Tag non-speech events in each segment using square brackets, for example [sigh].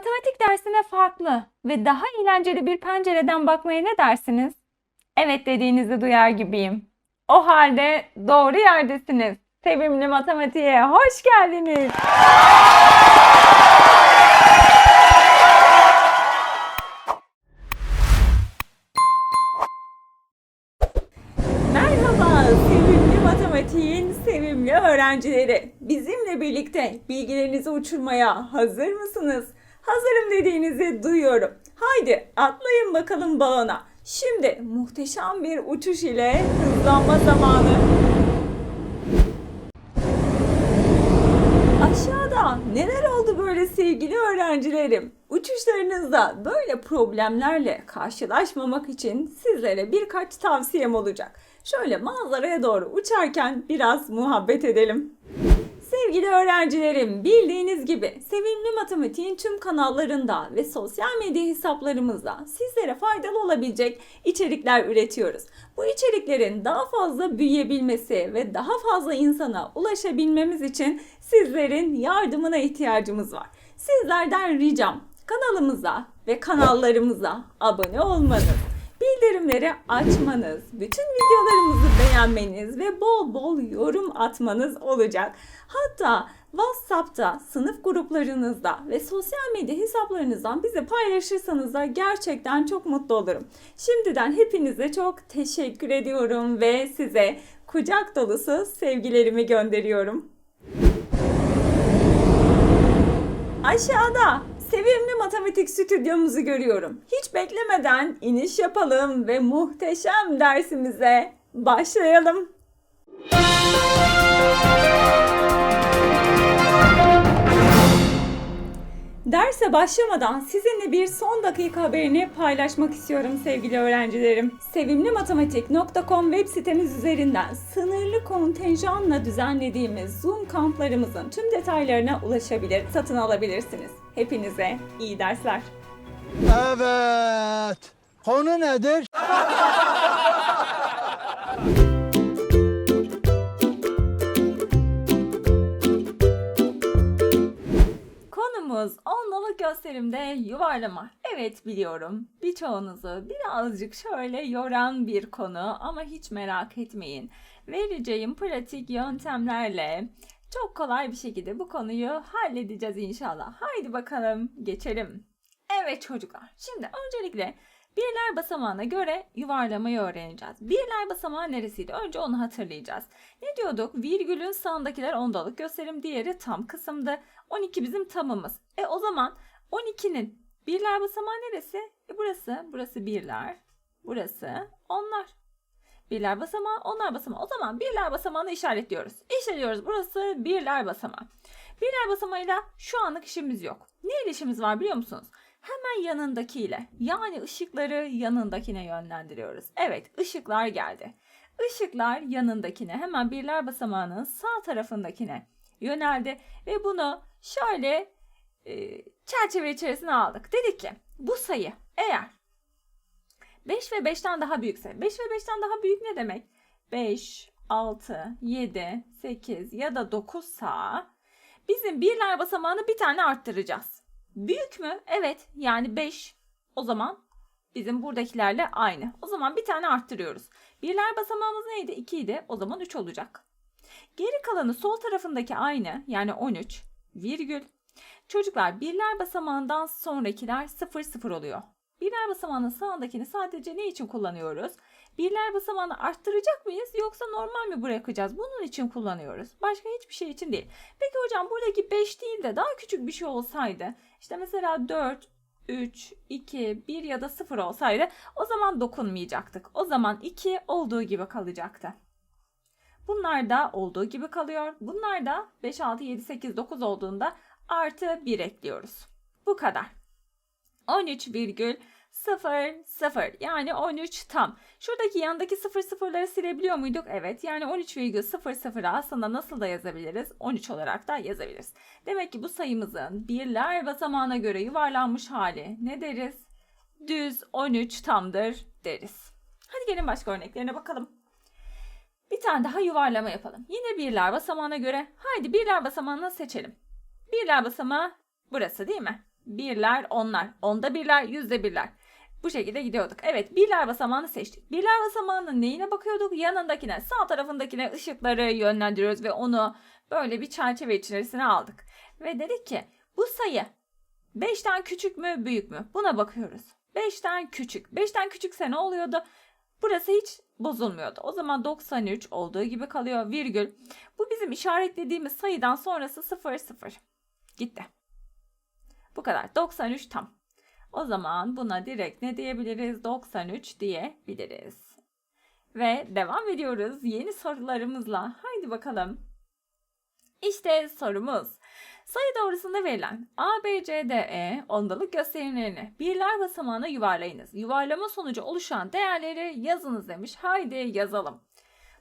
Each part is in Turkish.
matematik dersine farklı ve daha eğlenceli bir pencereden bakmaya ne dersiniz? Evet dediğinizi duyar gibiyim. O halde doğru yerdesiniz. Sevimli matematiğe hoş geldiniz. Merhaba sevimli matematiğin sevimli öğrencileri. Bizimle birlikte bilgilerinizi uçurmaya hazır mısınız? Hazırım dediğinizi duyuyorum. Haydi atlayın bakalım balona. Şimdi muhteşem bir uçuş ile hızlanma zamanı. Aşağıda neler oldu böyle sevgili öğrencilerim? Uçuşlarınızda böyle problemlerle karşılaşmamak için sizlere birkaç tavsiyem olacak. Şöyle manzaraya doğru uçarken biraz muhabbet edelim. Sevgili öğrencilerim, bildiğiniz gibi Sevimli Matematiğin tüm kanallarında ve sosyal medya hesaplarımızda sizlere faydalı olabilecek içerikler üretiyoruz. Bu içeriklerin daha fazla büyüyebilmesi ve daha fazla insana ulaşabilmemiz için sizlerin yardımına ihtiyacımız var. Sizlerden ricam kanalımıza ve kanallarımıza abone olmanız, bildirimleri açmanız, bütün videolarımızı beğenmeniz ve bol bol yorum atmanız olacak. Hatta WhatsApp'ta, sınıf gruplarınızda ve sosyal medya hesaplarınızdan bizi paylaşırsanız da gerçekten çok mutlu olurum. Şimdiden hepinize çok teşekkür ediyorum ve size kucak dolusu sevgilerimi gönderiyorum. Aşağıda sevimli matematik stüdyomuzu görüyorum. Hiç beklemeden iniş yapalım ve muhteşem dersimize başlayalım. Derse başlamadan sizinle bir son dakika haberini paylaşmak istiyorum sevgili öğrencilerim. Sevimlimatematik.com web sitemiz üzerinden sınırlı kontenjanla düzenlediğimiz Zoom kamplarımızın tüm detaylarına ulaşabilir, satın alabilirsiniz. Hepinize iyi dersler. Evet. Konu nedir? [laughs] Konumuz ondalık gösterimde yuvarlama. Evet biliyorum birçoğunuzu birazcık şöyle yoran bir konu ama hiç merak etmeyin. Vereceğim pratik yöntemlerle çok kolay bir şekilde bu konuyu halledeceğiz inşallah. Haydi bakalım geçelim. Evet çocuklar şimdi öncelikle birler basamağına göre yuvarlamayı öğreneceğiz. Birler basamağı neresiydi? Önce onu hatırlayacağız. Ne diyorduk? Virgülün sağındakiler ondalık gösterim, diğeri tam kısımdı. 12 bizim tamımız. E o zaman 12'nin birler basamağı neresi? E burası, burası birler, burası onlar. Birler basamağı, onlar basamağı. O zaman birler basamağını işaretliyoruz. İşaretliyoruz. Burası birler basamağı. Birler basamağıyla şu anlık işimiz yok. Ne işimiz var biliyor musunuz? Hemen yanındakiyle yani ışıkları yanındakine yönlendiriyoruz. Evet ışıklar geldi. Işıklar yanındakine hemen birler basamağının sağ tarafındakine yöneldi ve bunu şöyle e, çerçeve içerisine aldık. Dedik ki bu sayı eğer 5 ve 5'ten daha büyükse 5 ve 5'ten daha büyük ne demek? 5, 6, 7, 8 ya da 9 sa bizim birler basamağını bir tane arttıracağız. Büyük mü? Evet. Yani 5. O zaman bizim buradakilerle aynı. O zaman bir tane arttırıyoruz. Birler basamağımız neydi? 2 idi. O zaman 3 olacak. Geri kalanı sol tarafındaki aynı. Yani 13 virgül. Çocuklar birler basamağından sonrakiler 0 0 oluyor. Birler basamağının sağındakini sadece ne için kullanıyoruz? Birler basamağını arttıracak mıyız yoksa normal mi bırakacağız? Bunun için kullanıyoruz. Başka hiçbir şey için değil. Peki hocam buradaki 5 değil de daha küçük bir şey olsaydı işte mesela 4, 3, 2, 1 ya da 0 olsaydı o zaman dokunmayacaktık. O zaman 2 olduğu gibi kalacaktı. Bunlar da olduğu gibi kalıyor. Bunlar da 5, 6, 7, 8, 9 olduğunda artı 1 ekliyoruz. Bu kadar. 13,00 yani 13 tam. Şuradaki yandaki 0 sıfırları silebiliyor muyduk? Evet yani 13,00'ı aslında nasıl da yazabiliriz? 13 olarak da yazabiliriz. Demek ki bu sayımızın birler basamağına göre yuvarlanmış hali ne deriz? Düz 13 tamdır deriz. Hadi gelin başka örneklerine bakalım. Bir tane daha yuvarlama yapalım. Yine birler basamağına göre. Haydi birler basamağını seçelim. Birler basamağı burası değil mi? birler, onlar. Onda birler, yüzde birler. Bu şekilde gidiyorduk. Evet birler basamağını seçtik. Birler basamağının neyine bakıyorduk? Yanındakine, sağ tarafındakine ışıkları yönlendiriyoruz ve onu böyle bir çerçeve içerisine aldık. Ve dedik ki bu sayı 5'ten küçük mü büyük mü? Buna bakıyoruz. 5'ten küçük. 5'ten küçükse ne oluyordu? Burası hiç bozulmuyordu. O zaman 93 olduğu gibi kalıyor virgül. Bu bizim işaretlediğimiz sayıdan sonrası 0 0. Gitti. Bu kadar. 93 tam. O zaman buna direkt ne diyebiliriz? 93 diyebiliriz. Ve devam ediyoruz yeni sorularımızla. Haydi bakalım. İşte sorumuz. Sayı doğrusunda verilen A, B, C, D, E ondalık gösterimlerini birler basamağına yuvarlayınız. Yuvarlama sonucu oluşan değerleri yazınız demiş. Haydi yazalım.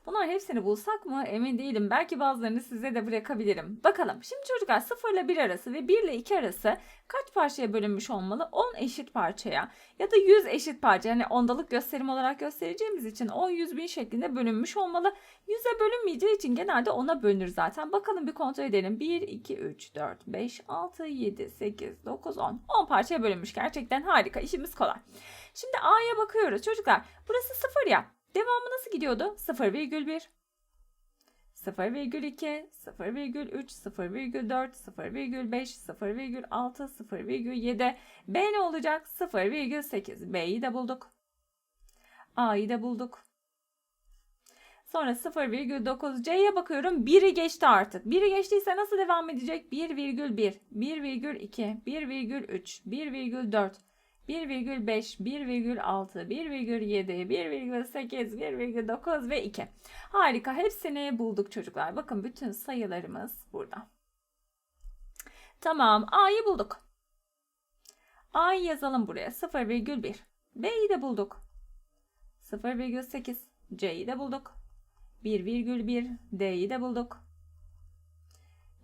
Bunlar hepsini bulsak mı emin değilim. Belki bazılarını size de bırakabilirim. Bakalım. Şimdi çocuklar 0 ile 1 arası ve 1 ile 2 arası kaç parçaya bölünmüş olmalı? 10 eşit parçaya ya da 100 eşit parça. Yani ondalık gösterim olarak göstereceğimiz için 10 100 bin şeklinde bölünmüş olmalı. 100'e bölünmeyeceği için genelde 10'a bölünür zaten. Bakalım bir kontrol edelim. 1, 2, 3, 4, 5, 6, 7, 8, 9, 10. 10 parçaya bölünmüş. Gerçekten harika. İşimiz kolay. Şimdi A'ya bakıyoruz. Çocuklar burası 0 ya. Devamı nasıl gidiyordu? 0,1 0,2 0,3 0,4 0,5 0,6 0,7 B ne olacak? 0,8 B'yi de bulduk. A'yı da bulduk. Sonra 0,9 C'ye bakıyorum. 1'i geçti artık. 1'i geçtiyse nasıl devam edecek? 1,1 1,2 1,3 1,4 1,5, 1,6, 1,7, 1,8, 1,9 ve 2. Harika. Hepsini bulduk çocuklar. Bakın bütün sayılarımız burada. Tamam. A'yı bulduk. A'yı yazalım buraya. 0,1. B'yi de bulduk. 0,8. C'yi de bulduk. 1,1. D'yi de bulduk.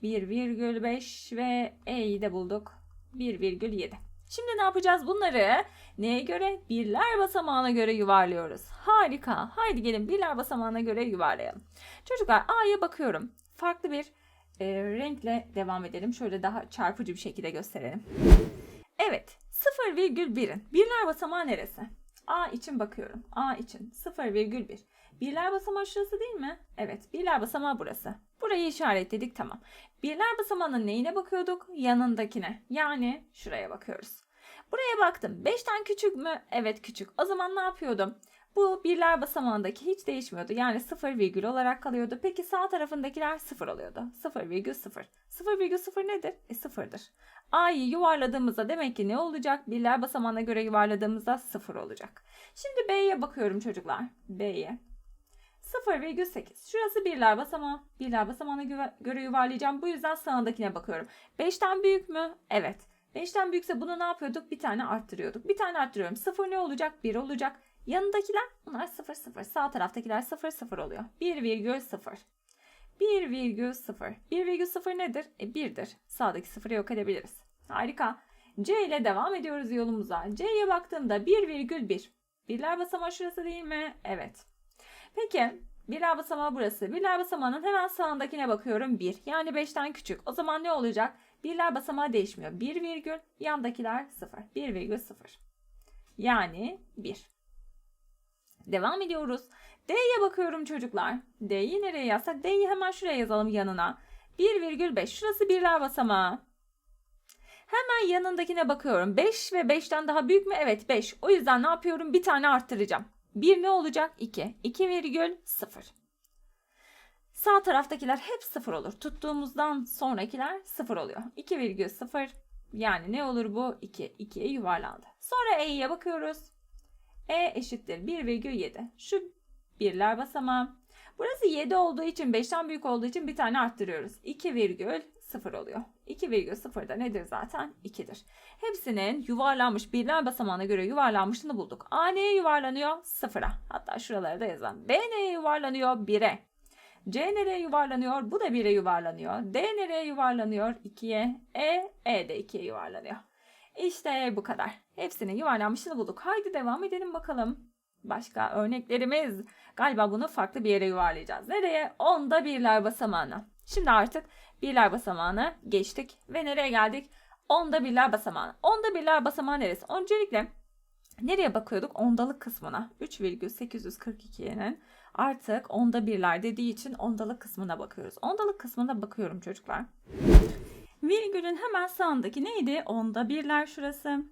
1,5 ve E'yi de bulduk. 1,7. Şimdi ne yapacağız? Bunları neye göre? Birler basamağına göre yuvarlıyoruz. Harika. Haydi gelin birler basamağına göre yuvarlayalım. Çocuklar A'ya bakıyorum. Farklı bir e, renkle devam edelim. Şöyle daha çarpıcı bir şekilde gösterelim. Evet. 0,1'in birler basamağı neresi? A için bakıyorum. A için 0,1. Birler basamağı şurası değil mi? Evet. Birler basamağı burası. Burayı işaretledik tamam. Birler basamağının neyine bakıyorduk? Yanındakine. Yani şuraya bakıyoruz. Buraya baktım. 5'ten küçük mü? Evet küçük. O zaman ne yapıyordum? Bu birler basamağındaki hiç değişmiyordu. Yani 0 virgül olarak kalıyordu. Peki sağ tarafındakiler 0 oluyordu. 0 virgül 0. 0 virgül 0 nedir? E 0'dır. A'yı yuvarladığımızda demek ki ne olacak? Birler basamağına göre yuvarladığımızda 0 olacak. Şimdi B'ye bakıyorum çocuklar. B'ye. 0,8. Şurası birler basamağı. Birler basamağına göre yuvarlayacağım. Bu yüzden sağındakine bakıyorum. 5'ten büyük mü? Evet. 5'ten büyükse bunu ne yapıyorduk? Bir tane arttırıyorduk. Bir tane arttırıyorum. 0 ne olacak? 1 olacak. Yanındakiler bunlar 0 0. Sağ taraftakiler 0 0 oluyor. 1,0. 1,0. 1,0 nedir? E 1'dir. Sağdaki sıfırı yok edebiliriz. Harika. C ile devam ediyoruz yolumuza. C'ye baktığımda 1,1. Birler basamağı şurası değil mi? Evet. Peki birler basamağı burası. Birler basamağının hemen sağındakine bakıyorum 1. Yani 5'ten küçük. O zaman ne olacak? Birler basamağı değişmiyor. 1 virgül yandakiler 0. 1,0. Yani 1. Devam ediyoruz. D'ye bakıyorum çocuklar. D'yi nereye yazsak? D'yi hemen şuraya yazalım yanına. 1,5. Şurası birler basamağı. Hemen yanındakine bakıyorum. 5 ve 5'ten daha büyük mü? Evet 5. O yüzden ne yapıyorum? Bir tane arttıracağım. 1 ne olacak? 2. 2,0. Sağ taraftakiler hep 0 olur. Tuttuğumuzdan sonrakiler 0 oluyor. 2,0 yani ne olur bu? 2. 2'ye yuvarlandı. Sonra E'ye bakıyoruz. E eşittir 1,7. Şu birler basamağı. Burası 7 olduğu için 5'ten büyük olduğu için bir tane arttırıyoruz. 2,0 oluyor. 2,0 da nedir zaten? 2'dir. Hepsinin yuvarlanmış birler basamağına göre yuvarlanmışını bulduk. A neye yuvarlanıyor? 0'a. Hatta şuraları da yazalım. B neye yuvarlanıyor? 1'e. C nereye yuvarlanıyor? Bu da 1'e yuvarlanıyor. D nereye yuvarlanıyor? 2'ye. E, E de 2'ye yuvarlanıyor. İşte bu kadar. Hepsinin yuvarlanmışını bulduk. Haydi devam edelim bakalım. Başka örneklerimiz. Galiba bunu farklı bir yere yuvarlayacağız. Nereye? Onda birler basamağına. Şimdi artık birler basamağına geçtik ve nereye geldik? Onda birler basamağı. Onda birler basamağı neresi? Öncelikle nereye bakıyorduk? Ondalık kısmına. 3,842'nin artık onda birler dediği için ondalık kısmına bakıyoruz. Ondalık kısmına bakıyorum çocuklar. Virgülün hemen sağındaki neydi? Onda birler şurası.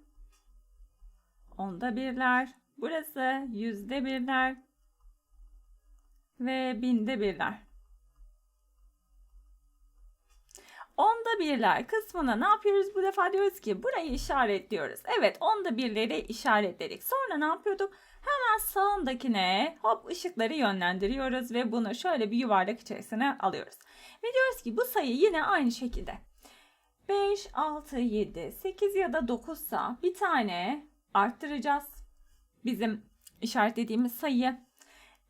Onda birler. Burası yüzde birler. Ve binde birler. Onda birler kısmına ne yapıyoruz bu defa diyoruz ki burayı işaretliyoruz. Evet onda birleri işaretledik. Sonra ne yapıyorduk? Hemen sağındakine hop ışıkları yönlendiriyoruz ve bunu şöyle bir yuvarlak içerisine alıyoruz. Ve diyoruz ki bu sayı yine aynı şekilde. 5, 6, 7, 8 ya da 9 sa bir tane arttıracağız. Bizim işaretlediğimiz sayı.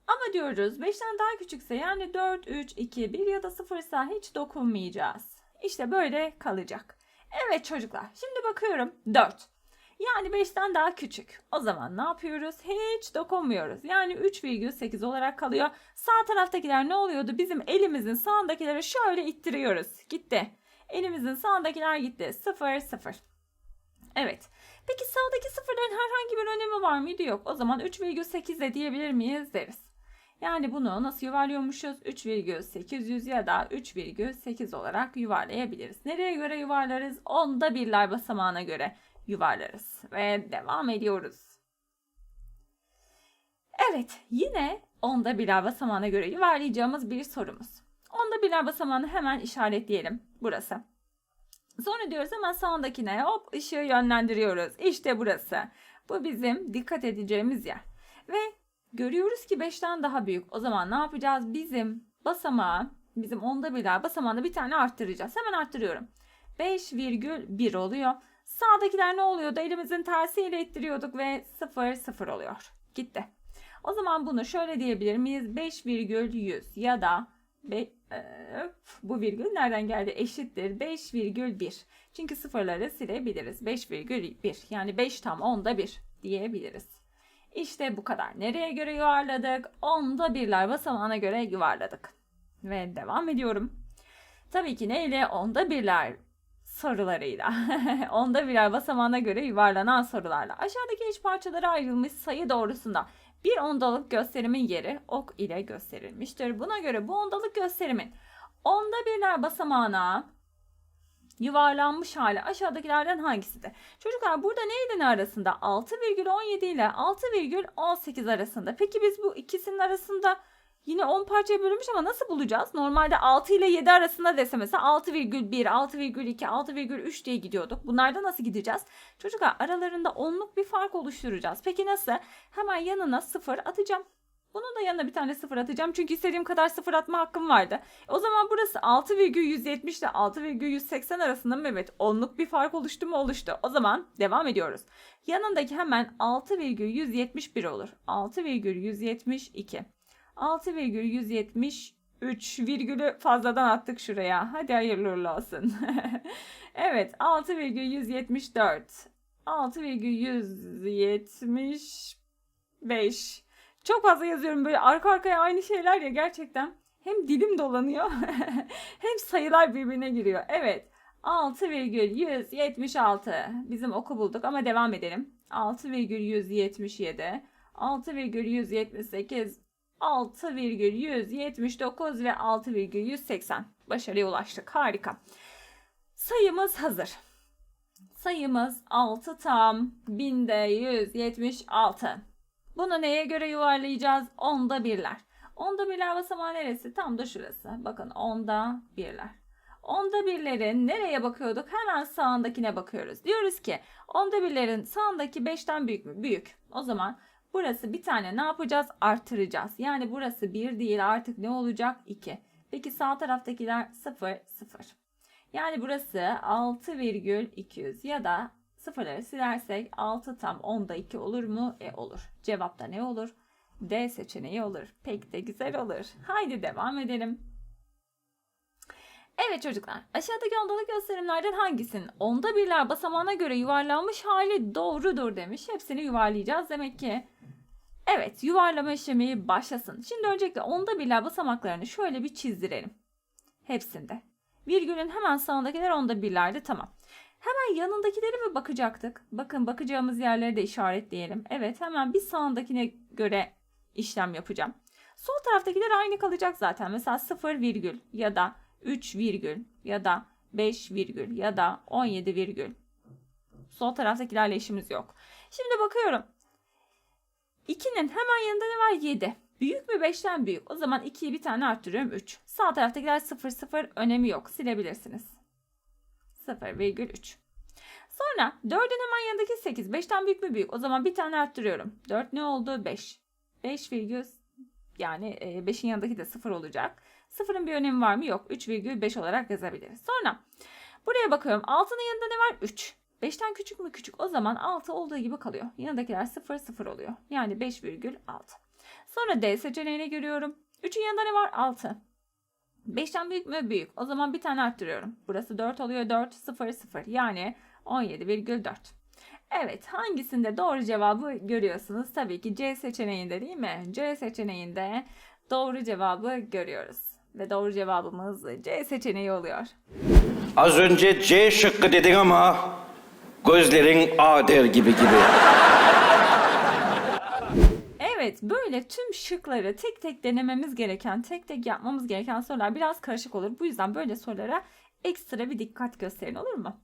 Ama diyoruz 5'ten daha küçükse yani 4, 3, 2, 1 ya da 0 ise hiç dokunmayacağız. İşte böyle kalacak. Evet çocuklar şimdi bakıyorum 4. Yani 5'ten daha küçük. O zaman ne yapıyoruz? Hiç dokunmuyoruz. Yani 3,8 olarak kalıyor. Sağ taraftakiler ne oluyordu? Bizim elimizin sağındakileri şöyle ittiriyoruz. Gitti. Elimizin sağındakiler gitti. 0, 0. Evet. Peki sağdaki sıfırların herhangi bir önemi var mıydı? Yok. O zaman 3,8 de diyebilir miyiz deriz. Yani bunu nasıl yuvarlıyormuşuz? 3,800 ya da 3,8 olarak yuvarlayabiliriz. Nereye göre yuvarlarız? Onda birler basamağına göre yuvarlarız. Ve devam ediyoruz. Evet, yine onda birler basamağına göre yuvarlayacağımız bir sorumuz. Onda birler basamağını hemen işaretleyelim. Burası. Sonra diyoruz hemen sağındakine hop ışığı yönlendiriyoruz. İşte burası. Bu bizim dikkat edeceğimiz yer. Ve görüyoruz ki 5'ten daha büyük. O zaman ne yapacağız? Bizim basamağı, bizim onda birler basamağını bir tane arttıracağız. Hemen arttırıyorum. 5,1 oluyor. Sağdakiler ne oluyordu? Elimizin tersiyle ittiriyorduk ve 0 0 oluyor. Gitti. O zaman bunu şöyle diyebilir miyiz? 5,100 ya da be, e, bu virgül nereden geldi? Eşittir 5,1. Çünkü sıfırları silebiliriz. 5,1 yani 5 tam onda 1 diyebiliriz. İşte bu kadar. Nereye göre yuvarladık? Onda birler basamağına göre yuvarladık. Ve devam ediyorum. Tabii ki neyle? Onda birler sorularıyla. [laughs] Onda birer basamağına göre yuvarlanan sorularla. Aşağıdaki eş parçalara ayrılmış sayı doğrusunda bir ondalık gösterimin yeri ok ile gösterilmiştir. Buna göre bu ondalık gösterimin onda birler basamağına yuvarlanmış hali aşağıdakilerden hangisidir? Çocuklar burada neydi ne arasında? 6,17 ile 6,18 arasında. Peki biz bu ikisinin arasında Yine 10 parçaya bölünmüş ama nasıl bulacağız? Normalde 6 ile 7 arasında dese mesela 6,1, 6,2, 6,3 diye gidiyorduk. Bunlarda nasıl gideceğiz? Çocuklar aralarında onluk bir fark oluşturacağız. Peki nasıl? Hemen yanına 0 atacağım. Bunun da yanına bir tane 0 atacağım. Çünkü istediğim kadar 0 atma hakkım vardı. O zaman burası 6,170 ile 6,180 arasında mı? Evet onluk bir fark oluştu mu? Oluştu. O zaman devam ediyoruz. Yanındaki hemen 6,171 olur. 6,172. 6,173 virgülü fazladan attık şuraya. Hadi hayırlı uğurlu olsun. [laughs] evet 6,174 6,175 Çok fazla yazıyorum böyle arka arkaya aynı şeyler ya gerçekten. Hem dilim dolanıyor [laughs] hem sayılar birbirine giriyor. Evet 6,176 bizim oku bulduk ama devam edelim. 6,177 6,178 6,179 ve 6,180 başarıya ulaştık. Harika. Sayımız hazır. Sayımız 6 tam binde 176. Bunu neye göre yuvarlayacağız? Onda birler. Onda birler basamağı neresi? Tam da şurası. Bakın onda birler. Onda birlerin nereye bakıyorduk? Hemen sağındakine bakıyoruz. Diyoruz ki onda birlerin sağındaki 5'ten büyük mü? Büyük. O zaman Burası bir tane ne yapacağız? Artıracağız. Yani burası 1 değil artık ne olacak? 2. Peki sağ taraftakiler 0, 0. Yani burası 6,200 ya da sıfırları silersek 6 tam 10'da 2 olur mu? E olur. Cevapta ne olur? D seçeneği olur. Pek de güzel olur. Haydi devam edelim. Evet çocuklar, aşağıdaki ondalık gösterimlerden hangisinin onda birler basamağına göre yuvarlanmış hali doğrudur demiş. Hepsini yuvarlayacağız. Demek ki Evet yuvarlama işlemi başlasın. Şimdi öncelikle onda birler basamaklarını şöyle bir çizdirelim. Hepsinde. Virgülün hemen sağındakiler onda birlerde tamam. Hemen yanındakilere mi bakacaktık? Bakın bakacağımız yerleri de işaretleyelim. Evet hemen bir sağındakine göre işlem yapacağım. Sol taraftakiler aynı kalacak zaten. Mesela 0 virgül ya da 3 virgül ya da 5 virgül ya da 17 virgül. Sol taraftakilerle işimiz yok. Şimdi bakıyorum. 2'nin hemen yanında ne var? 7. Büyük mü 5'ten büyük? O zaman 2'yi bir tane arttırıyorum 3. Sağ taraftakiler 0 0 önemi yok. Silebilirsiniz. 0,3. Sonra 4'ün hemen yanındaki 8. 5'ten büyük mü büyük? O zaman bir tane arttırıyorum. 4 ne oldu? 5. 5 virgül yani 5'in yanındaki de 0 olacak. 0'ın bir önemi var mı? Yok. 3,5 olarak yazabiliriz. Sonra buraya bakıyorum. 6'nın yanında ne var? 3. 5'ten küçük mü küçük? O zaman 6 olduğu gibi kalıyor. Yanındakiler 0 0 oluyor. Yani 5,6. Sonra D seçeneğini görüyorum. 3'ün yanında ne var? 6. 5'ten büyük mü? Büyük. O zaman bir tane arttırıyorum. Burası 4 oluyor. 4 0 0. Yani 17,4. Evet hangisinde doğru cevabı görüyorsunuz? Tabii ki C seçeneğinde değil mi? C seçeneğinde doğru cevabı görüyoruz. Ve doğru cevabımız C seçeneği oluyor. Az önce C şıkkı dedin ama gözlerin A der gibi gibi. Evet böyle tüm şıkları tek tek denememiz gereken, tek tek yapmamız gereken sorular biraz karışık olur. Bu yüzden böyle sorulara ekstra bir dikkat gösterin olur mu?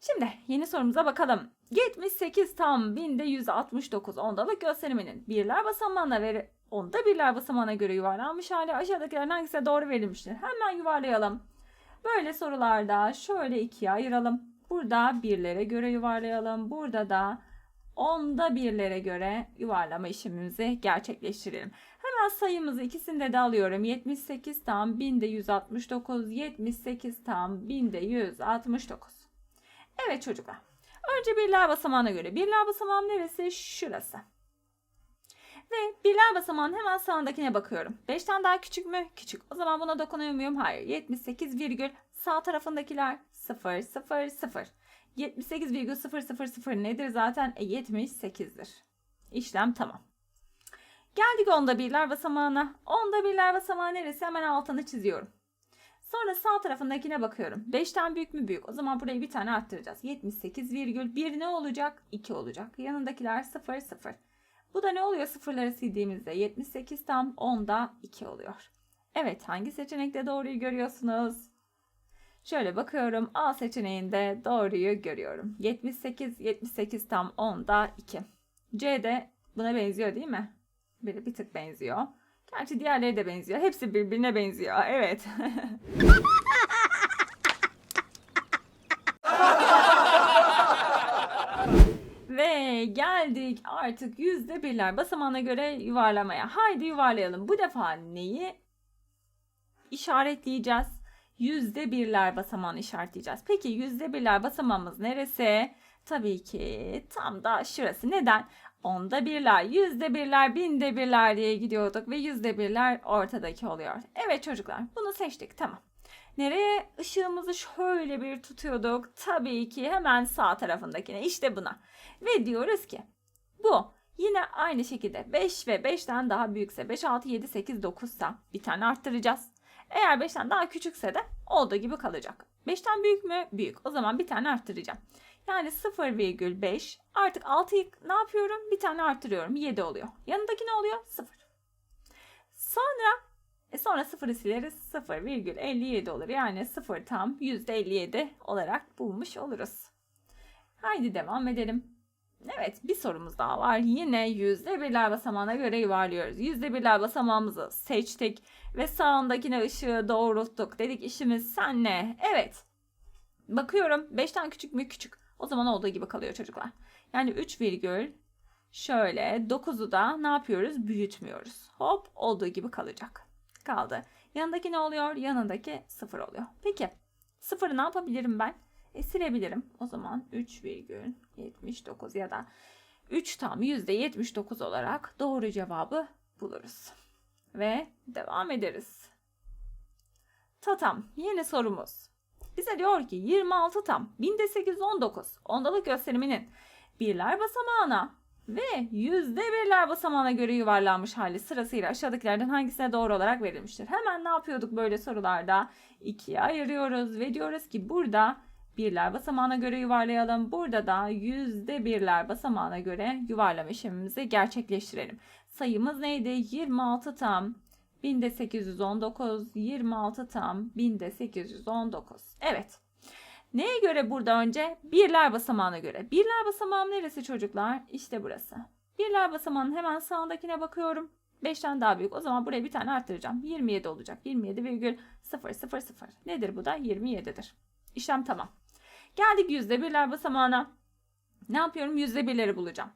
Şimdi yeni sorumuza bakalım. 78 tam binde 169 ondalık gösteriminin birler basamağına ve onda birler basamağına göre yuvarlanmış hali aşağıdakilerin hangisine doğru verilmiştir? Hemen yuvarlayalım. Böyle sorularda şöyle ikiye ayıralım. Burada birlere göre yuvarlayalım. Burada da onda birlere göre yuvarlama işlemimizi gerçekleştirelim. Hemen sayımızı ikisinde de alıyorum. 78 tam binde 169, 78 tam binde 169. Evet çocuklar. Önce birler basamağına göre. Birler basamağım neresi? Şurası. Ve birler basamağın hemen sağındakine bakıyorum. 5'ten daha küçük mü? Küçük. O zaman buna dokunuyor muyum? Hayır. 78 virgül sağ tarafındakiler 0 0 0. 78,000 nedir zaten? E, 78'dir. İşlem tamam. Geldik onda birler basamağına. Onda birler basamağı neresi? Hemen altını çiziyorum. Sonra sağ tarafındakine bakıyorum. 5'ten büyük mü büyük? O zaman burayı bir tane arttıracağız. 78,1 ne olacak? 2 olacak. Yanındakiler 0 0. Bu da ne oluyor sıfırları sildiğimizde? 78 tam 10'da 2 oluyor. Evet hangi seçenekte doğruyu görüyorsunuz? Şöyle bakıyorum A seçeneğinde doğruyu görüyorum. 78 78 tam 10'da 2. C de buna benziyor değil mi? Biri bir tık benziyor. Gerçi diğerleri de benziyor. Hepsi birbirine benziyor. Evet. [laughs] Ve geldik artık yüzde birler basamağına göre yuvarlamaya. Haydi yuvarlayalım. Bu defa neyi işaretleyeceğiz? Yüzde birler basamağını işaretleyeceğiz. Peki yüzde birler basamağımız neresi? Tabii ki tam da şurası. Neden? Onda birler, yüzde birler, binde birler diye gidiyorduk ve yüzde birler ortadaki oluyor. Evet çocuklar bunu seçtik tamam. Nereye ışığımızı şöyle bir tutuyorduk? Tabii ki hemen sağ tarafındakine işte buna. Ve diyoruz ki bu yine aynı şekilde 5 ve 5'ten daha büyükse 5, 6, 7, 8, 9 ise bir tane arttıracağız. Eğer 5'ten daha küçükse de olduğu gibi kalacak. 5'ten büyük mü? Büyük. O zaman bir tane arttıracağım. Yani 0,5 artık 6'yı ne yapıyorum? Bir tane arttırıyorum. 7 oluyor. Yanındaki ne oluyor? 0. Sonra e sonra 0'ı sileriz. 0,57 olur. Yani 0 tam %57 olarak bulmuş oluruz. Haydi devam edelim. Evet bir sorumuz daha var. Yine yüzde birler basamağına göre yuvarlıyoruz. Yüzde birler basamağımızı seçtik ve sağındakine ışığı doğrulttuk. Dedik işimiz senle. Evet. Bakıyorum 5'ten küçük mü küçük. O zaman olduğu gibi kalıyor çocuklar. Yani 3 virgül şöyle 9'u da ne yapıyoruz? Büyütmüyoruz. Hop olduğu gibi kalacak. Kaldı. Yanındaki ne oluyor? Yanındaki 0 oluyor. Peki 0'ı ne yapabilirim ben? E, silebilirim. O zaman 3,79 ya da 3 tam %79 olarak doğru cevabı buluruz. Ve devam ederiz. Tatam yeni sorumuz. Bize diyor ki 26 tam binde 819 ondalık gösteriminin birler basamağına ve yüzde birler basamağına göre yuvarlanmış hali sırasıyla aşağıdakilerden hangisine doğru olarak verilmiştir? Hemen ne yapıyorduk böyle sorularda? İkiye ayırıyoruz ve diyoruz ki burada birler basamağına göre yuvarlayalım. Burada da yüzde birler basamağına göre yuvarlama işlemimizi gerçekleştirelim. Sayımız neydi? 26 tam binde 819, 26 tam binde 819. Evet. Neye göre burada önce? Birler basamağına göre. Birler basamağım neresi çocuklar? İşte burası. Birler basamağının hemen sağındakine bakıyorum. 5'ten daha büyük. O zaman buraya bir tane arttıracağım. 27 olacak. 27,000. Nedir bu da? 27'dir. İşlem tamam. Geldik yüzde birler basamağına. Ne yapıyorum? Yüzde birleri bulacağım.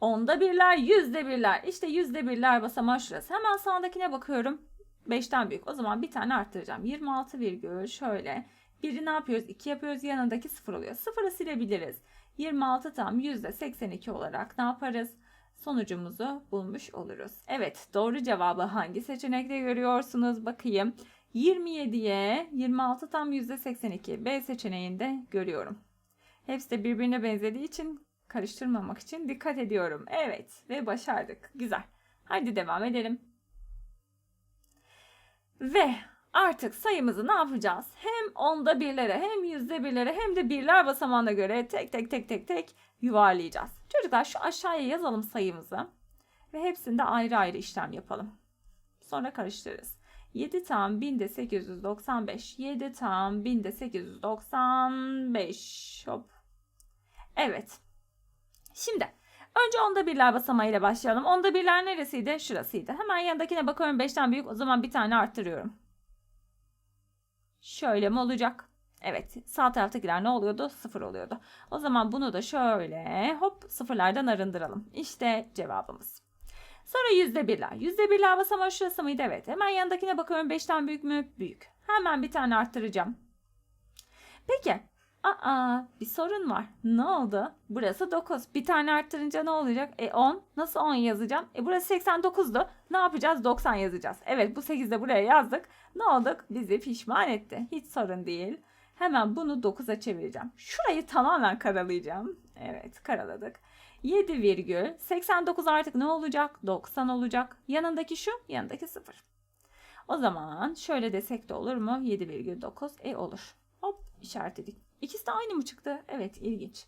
Onda birler, yüzde birler. İşte yüzde birler basamağı şurası. Hemen sağdakine bakıyorum. 5'ten büyük. O zaman bir tane arttıracağım. 26 virgül şöyle. Biri ne yapıyoruz? 2 yapıyoruz. Yanındaki 0 oluyor. 0'ı silebiliriz. 26 tam yüzde 82 olarak ne yaparız? Sonucumuzu bulmuş oluruz. Evet doğru cevabı hangi seçenekte görüyorsunuz? Bakayım. 27'ye 26 tam yüzde 82 B seçeneğinde görüyorum. Hepsi de birbirine benzediği için karıştırmamak için dikkat ediyorum. Evet ve başardık. Güzel. Hadi devam edelim. Ve artık sayımızı ne yapacağız? Hem onda birlere hem yüzde birlere hem de birler basamağına göre tek tek tek tek tek yuvarlayacağız. Çocuklar şu aşağıya yazalım sayımızı ve hepsinde ayrı ayrı işlem yapalım. Sonra karıştırırız. 7 tam binde 895. 7 tam binde 895. Hop. Evet. Şimdi önce onda birler basamağıyla başlayalım. Onda birler neresiydi? Şurasıydı. Hemen yanındakine bakıyorum 5'ten büyük. O zaman bir tane arttırıyorum. Şöyle mi olacak? Evet. Sağ taraftakiler ne oluyordu? Sıfır oluyordu. O zaman bunu da şöyle hop sıfırlardan arındıralım. İşte cevabımız. Sonra yüzde birler. Yüzde birler basamağı şurası mıydı? Evet. Hemen yanındakine bakıyorum. 5'ten büyük mü? Büyük. Hemen bir tane arttıracağım. Peki. Aa bir sorun var. Ne oldu? Burası 9. Bir tane arttırınca ne olacak? E 10. Nasıl 10 yazacağım? E burası 89'du. Ne yapacağız? 90 yazacağız. Evet bu 8'i de buraya yazdık. Ne olduk? Bizi pişman etti. Hiç sorun değil. Hemen bunu 9'a çevireceğim. Şurayı tamamen karalayacağım. Evet karaladık. 7,89 artık ne olacak? 90 olacak. Yanındaki şu, yanındaki 0. O zaman şöyle desek de olur mu? 7,9 e olur. Hop işaretledik. İkisi de aynı mı çıktı? Evet ilginç.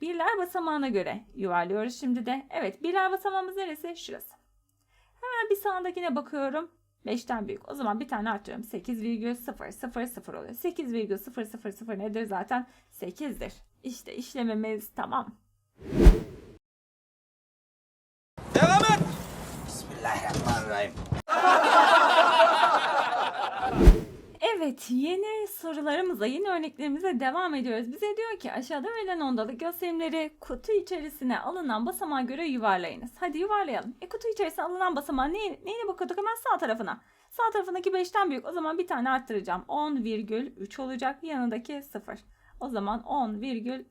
Birler basamağına göre yuvarlıyoruz şimdi de. Evet birler basamağımız neresi? Şurası. Hemen bir sağındakine bakıyorum. 5'ten büyük. O zaman bir tane arttırıyorum. 8,000 oluyor. 8,000 nedir zaten? 8'dir. İşte işlemimiz tamam. Devam et. Bismillahirrahmanirrahim. [laughs] Evet, yeni sorularımıza, yeni örneklerimize devam ediyoruz. Bize diyor ki aşağıda verilen ondalı gösterimleri kutu içerisine alınan basamağa göre yuvarlayınız. Hadi yuvarlayalım. E kutu içerisine alınan basamağa neye, neyine bakıyorduk? Hemen sağ tarafına. Sağ tarafındaki 5'ten büyük. O zaman bir tane arttıracağım. 10,3 olacak. Yanındaki 0. O zaman 10, virgül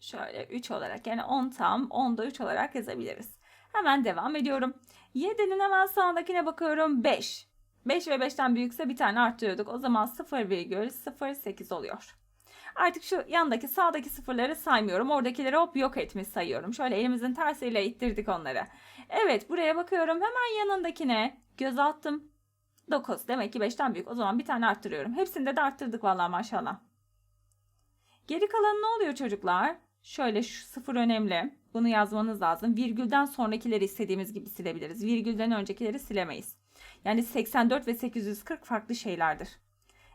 şöyle 3 olarak yani 10 tam 10'da 3 olarak yazabiliriz. Hemen devam ediyorum. 7'nin hemen sağındakine bakıyorum 5. 5 ve 5'ten büyükse bir tane arttırıyorduk. O zaman 0,08 oluyor. Artık şu yandaki sağdaki sıfırları saymıyorum. Oradakileri hop yok etmiş sayıyorum. Şöyle elimizin tersiyle ittirdik onları. Evet buraya bakıyorum. Hemen yanındakine göz attım. 9. Demek ki 5'ten büyük. O zaman bir tane arttırıyorum. Hepsinde de arttırdık vallahi maşallah. Geri kalan ne oluyor çocuklar? Şöyle şu sıfır önemli. Bunu yazmanız lazım. Virgülden sonrakileri istediğimiz gibi silebiliriz. Virgülden öncekileri silemeyiz. Yani 84 ve 840 farklı şeylerdir.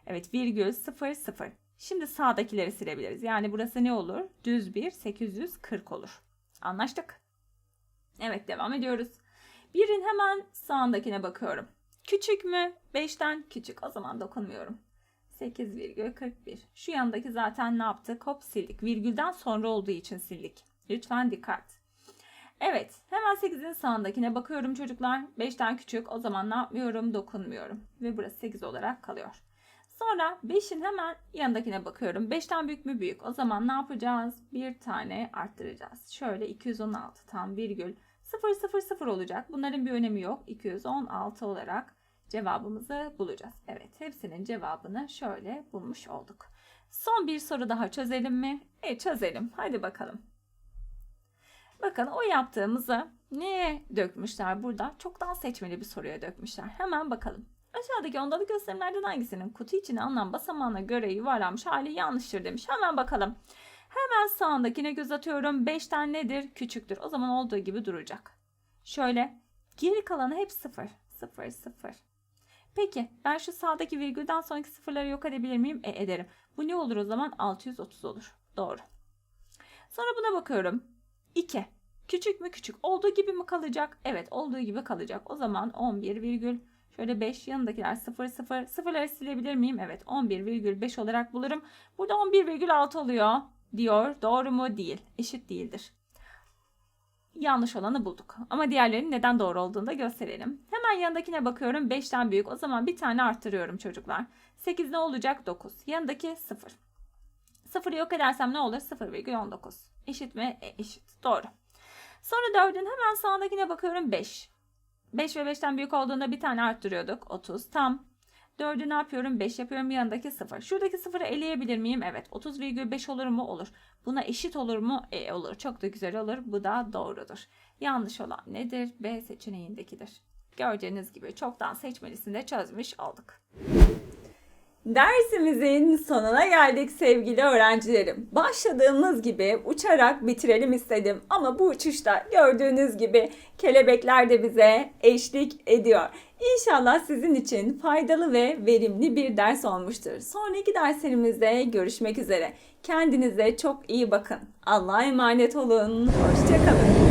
Evet virgül 0 0. Şimdi sağdakileri silebiliriz. Yani burası ne olur? Düz bir 840 olur. Anlaştık. Evet devam ediyoruz. Birin hemen sağındakine bakıyorum. Küçük mü? 5'ten küçük. O zaman dokunmuyorum. 8,41. Şu yandaki zaten ne yaptık? Hop sildik. Virgülden sonra olduğu için sildik. Lütfen dikkat. Evet. Hemen 8'in sağındakine bakıyorum çocuklar. 5'ten küçük. O zaman ne yapmıyorum? Dokunmuyorum. Ve burası 8 olarak kalıyor. Sonra 5'in hemen yanındakine bakıyorum. 5'ten büyük mü büyük? O zaman ne yapacağız? Bir tane arttıracağız. Şöyle 216 tam virgül 000 olacak. Bunların bir önemi yok. 216 olarak cevabımızı bulacağız. Evet hepsinin cevabını şöyle bulmuş olduk. Son bir soru daha çözelim mi? E çözelim. Hadi bakalım. Bakın o yaptığımızı neye dökmüşler burada? Çoktan seçmeli bir soruya dökmüşler. Hemen bakalım. Aşağıdaki ondalık gösterimlerden hangisinin kutu içine alınan basamağına göre yuvarlanmış hali yanlıştır demiş. Hemen bakalım. Hemen sağındakine göz atıyorum. 5'ten nedir? Küçüktür. O zaman olduğu gibi duracak. Şöyle. Geri kalanı hep 0. 0, 0. Peki ben şu sağdaki virgülden sonraki sıfırları yok edebilir miyim? E ederim. Bu ne olur o zaman? 630 olur. Doğru. Sonra buna bakıyorum. 2. Küçük mü küçük? Olduğu gibi mi kalacak? Evet olduğu gibi kalacak. O zaman 11 virgül şöyle 5 yanındakiler 0 0 sıfırları silebilir miyim? Evet 11,5 olarak bulurum. Burada 11,6 oluyor diyor. Doğru mu? Değil. Eşit değildir. Yanlış olanı bulduk. Ama diğerlerinin neden doğru olduğunu da gösterelim. Hemen yanındakine bakıyorum. 5'ten büyük. O zaman bir tane arttırıyorum çocuklar. 8 ne olacak? 9. Yanındaki 0. 0'ı yok edersem ne olur? 0,19. Eşit mi? E, eşit. Doğru. Sonra 4'ün hemen sağındakine bakıyorum 5. 5 ve 5'ten büyük olduğunda bir tane arttırıyorduk. 30 tam. 4'ü ne yapıyorum? 5 yapıyorum yanındaki 0. Şuradaki 0'ı eleyebilir miyim? Evet. 30,5 olur mu? Olur. Buna eşit olur mu? E olur. Çok da güzel olur. Bu da doğrudur. Yanlış olan nedir? B seçeneğindekidir. Gördüğünüz gibi çoktan seçmelisini de çözmüş olduk. Dersimizin sonuna geldik sevgili öğrencilerim. Başladığımız gibi uçarak bitirelim istedim ama bu uçuşta gördüğünüz gibi kelebekler de bize eşlik ediyor. İnşallah sizin için faydalı ve verimli bir ders olmuştur. Sonraki derslerimizde görüşmek üzere. Kendinize çok iyi bakın. Allah'a emanet olun. Hoşçakalın.